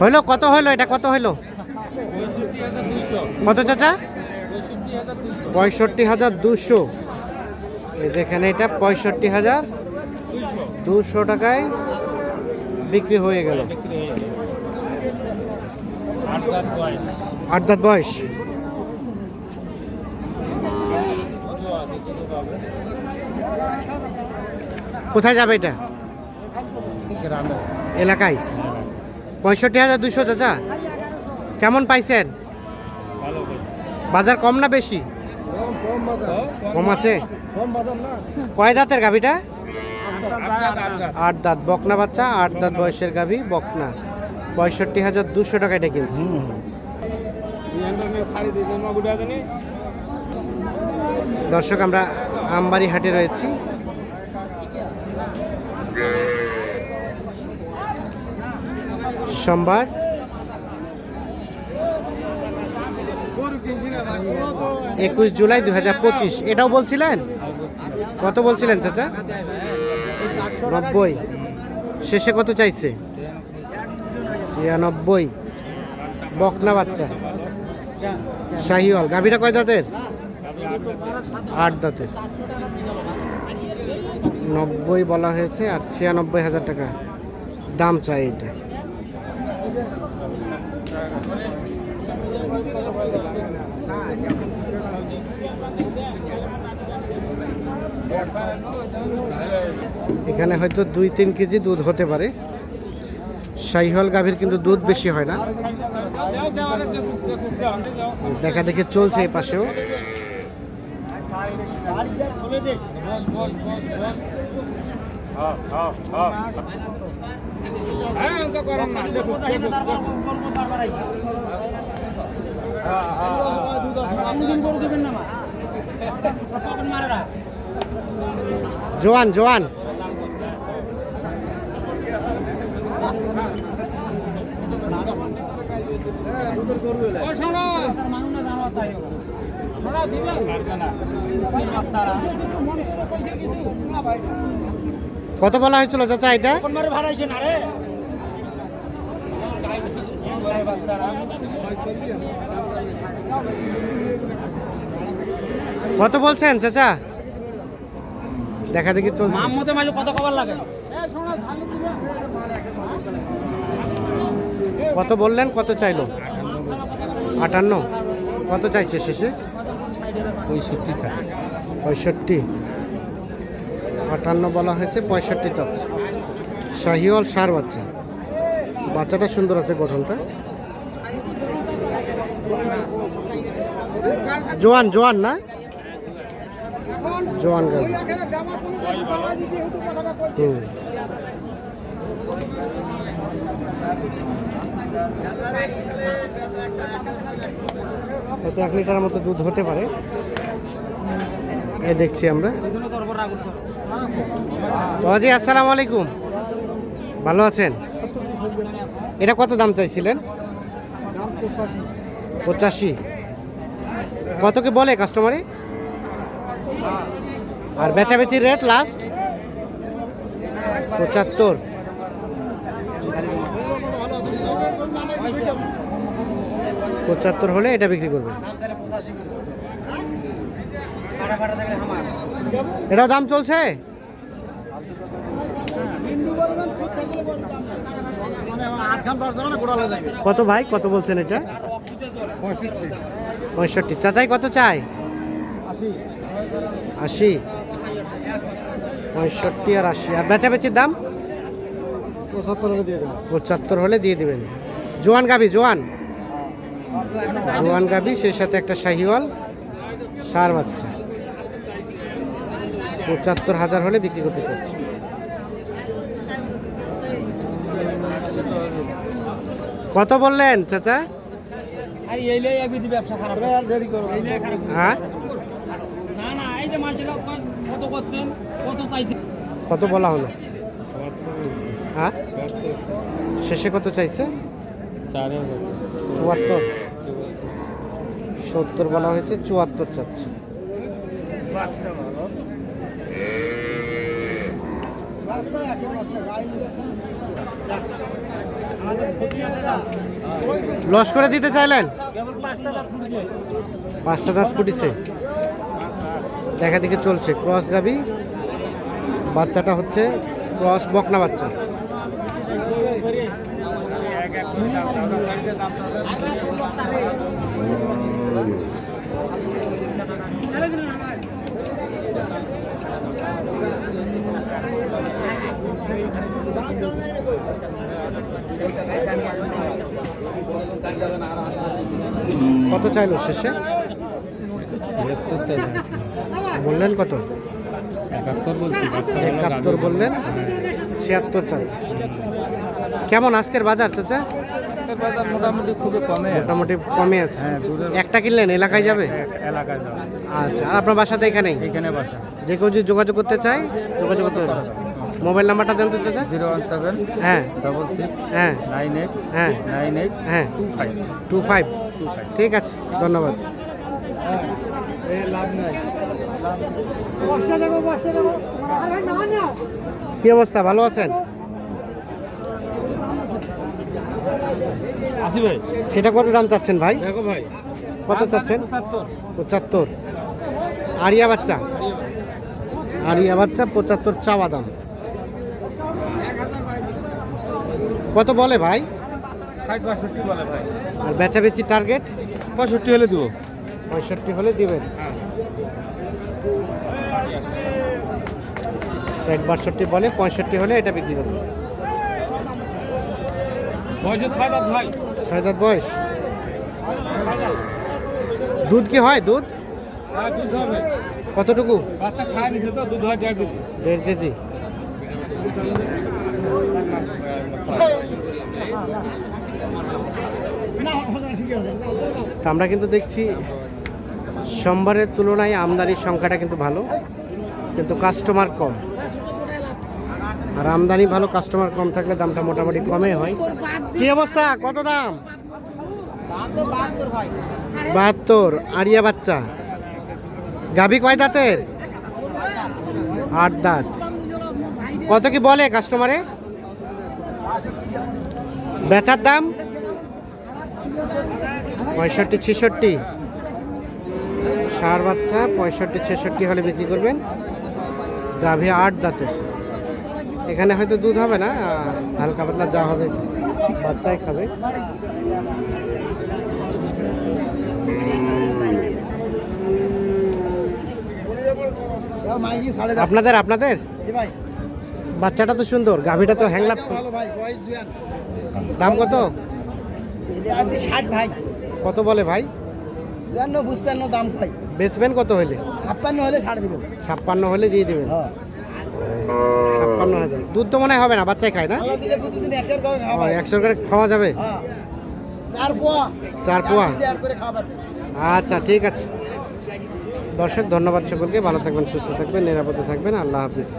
হইল? কত হইল এটা? কত হইল? কত চাচা? পঁয়ষট্টি হাজার দুশো। এই যেখানে এটা পঁয়ষট্টি হাজার দুশো টাকায় বিক্রি হয়ে গেল। আট দাঁত বয়স। কোথায় যাবে এটা? এলাকায়? পঁয়ষট্টি হাজার দুশো চাচা। কেমন পাইছেন? বাজার কম না বেশি? কম আছে? কয় দাঁতের গাভিটা? আট দাঁত। বকনা বাচ্চা, আট দাঁত বয়সের গাভি, বকনা। পঁয়ষট্টি হাজার দুশো টাকা এটা কিনছি। দর্শক, আমরা আমবাড়ি হাটে রয়েছি। সোমবার। একুশ জুলাই দু হাজার পঁচিশ। এটাও বলছিলেন? কত বলছিলেন চাচা? নব্বই। শেষে কত চাইছে? ছিয়ানব্বই। বকনা বাচ্চা। শাহিওয়াল। গাভীরা কয় দাঁতের? আট দাঁতের। নব্বই বলা হয়েছে আর ছিয়ানব্বই হাজার টাকা দাম চাই এটা। এখানে হয়তো দুই, তিন কেজি দুধ হতে পারে। শাহিহল গাভীর কিন্তু দুধ বেশি হয় না। দেখা দেখে চলছে এই পাশেও। জোয়ান জোয়ান দুধের গরু জোয়ান। কত বলা হয়েছিল চাচা এটা? কত বলছেন চাচা? দেখা দেখি চলছে। মতো মাঝে কত খবর লাগে? কত বললেন কত চাইলো? আটান্ন। কত চাইছে শেষে? পঁয়ষট্টি ছাড় পঁয়ষট্টি। আটান্ন বলা হয়েছে পঁয়ষট্টি চাচ্ছে। শাহিওয়াল সার বাচ্চা। বাচ্চাটা সুন্দর আছে গঠনটা। জোয়ান জোয়ান না? জোয়ান হয়তো এক লিটারের মতো দুধ হতে পারে। এ দেখছি আমরা। বাবাজি আসসালামু আলাইকুম। ভালো আছেন? এটা কত দাম চাইছিলেন? পঁচাশি। কত কি বলে কাস্টমারে? আর বেচাবেচির রেট লাস্ট পঁচাত্তর। পঁচাত্তর হলে এটা বিক্রি করবে এটা দাম চলছে? কত ভাই? কত বলছেন এটা? পঁয়ষট্টি। চাচাই কত চাই আশি। আশি পঁয়ষট্টি আর আশি। আর বেচাবেচির দাম? পঁচাত্তর হলে দিয়ে দেবেন। পঁচাত্তর হলে দিয়ে দেবেন। জোয়ান গাবি জোয়ান? জোয়ান গাবি সেই সাথে একটা শাহিওয়াল সার বাচ্চা। পঁচাত্তর হাজার হলে বিক্রি করতে চাচ্ছি। কত বললেন চাচা? আর কত বলা হলো? হ্যাঁ? শেষে কত চাইছে? চুয়াত্তর। সত্তর বলা হয়েছে চুয়াত্তর চাচ্ছে। লস করে দিতে চাইলেন? পাঁচটা দাঁত ফুটেছে দেখা দিকে চলছে। ক্রস গাবি বাচ্চাটা হচ্ছে ক্রস বকনা বাচ্চা। কত চাইলো শেষে? বললেন কত? একাত্তর বলছি একাত্তর বললেন ছিয়াত্তর চাচ্ছে। কেমন আজকের বাজার চাচা? বাজার মোটামুটি খুবই কমে মোটামুটি কমে আছে। হ্যাঁ একটা কিনলেন এলাকায় যাবে? এলাকায় যাবে। আচ্ছা আর আপনার বাসাতে এখানেই? এখানে বাসা। যে কেউ যদি যোগাযোগ করতে চায় যোগাযোগ করতে পারবে। মোবাইল নাম্বারটা দেন তো চাচা। জিরো ওয়ান সেভেন হ্যাঁ। ডবল সিক্স হ্যাঁ। নাইন এইট হ্যাঁ। নাইন এইট হ্যাঁ। Two five. Two five. Two five. ঠিক আছে ধন্যবাদ। লাভ নাই। কি অবস্থা? ভালো আছেন? আসি ভাই। এটা কত দাম চাচ্ছেন ভাই? দেখো ভাই। কত চাচ্ছেন? পঁচাত্তর। পঁচাত্তর। আরিয়া বাচ্চা? আরিয়া বাচ্চা পঁচাত্তর চাওয়া দাম। কত বলে ভাই? ষাট বাষট্টি বলে ভাই। আর বেচাবেচি টার্গেট পঁয়ষট্টি হলে দেবো। পঁয়ষট্টি হলে দিবেন। ষাট বাষট্টি বলে পঁয়ষট্টি হলে এটা বিক্রি বয়সে ছয় দাঁত বয়স। দুধ কি হয় দুধ? হ্যাঁ হবে। কতটুকু? দেড় কেজি। আমরা কিন্তু দেখছি সোমবারের তুলনায় আমদানির সংখ্যাটা কিন্তু ভালো। কিন্তু কাস্টমার কম। আর আমদানি ভালো কাস্টমার কম থাকলে দামটা মোটামুটি কমে হয়। কি অবস্থা? কত দাম? বাহাত্তর। আরিয়া বাচ্চা। গাভী কয় দাঁতের? আট দাঁত। কত কি বলে কাস্টমারে বেচার দাম? পঁয়ষট্টি, ছেষট্টি। সার বাচ্চা, পঁয়ষট্টি, ছেষট্টি হলে বিক্রি করবেন। গাভী আট দাঁতের এখানে হয়তো দুধ হবে না হালকা পাতলা যা হবে বাচ্চাই খাবে। আপনাদের আপনাদের? বাচ্চাটা তো সুন্দর গাভীটা তো হ্যাংলা দাম কত? ষাট ভাই। কত বলে ভাই? চুয়ান্ন পুষ্পান্ন দাম ভাই বেচবেন কত হলে ছাপ্পান্ন হলে ছাড় দিব ছাপ্পান্ন হলে দিয়ে দেবেন। হ্যাঁ ছাপ্পান্ন হাজার। দুধ তো মনে হবে না বাচ্চাই খায় না? দিলে প্রতিদিন একশো করে খাওয়া একশো করে খাওয়া যাবে? চার পোয়া। চার পোয়া? আচ্ছা ঠিক আছে। দর্শক ধন্যবাদ সকলকে। ভালো থাকবেন সুস্থ থাকবেন নিরাপদে থাকবেন। আল্লাহ হাফিজ।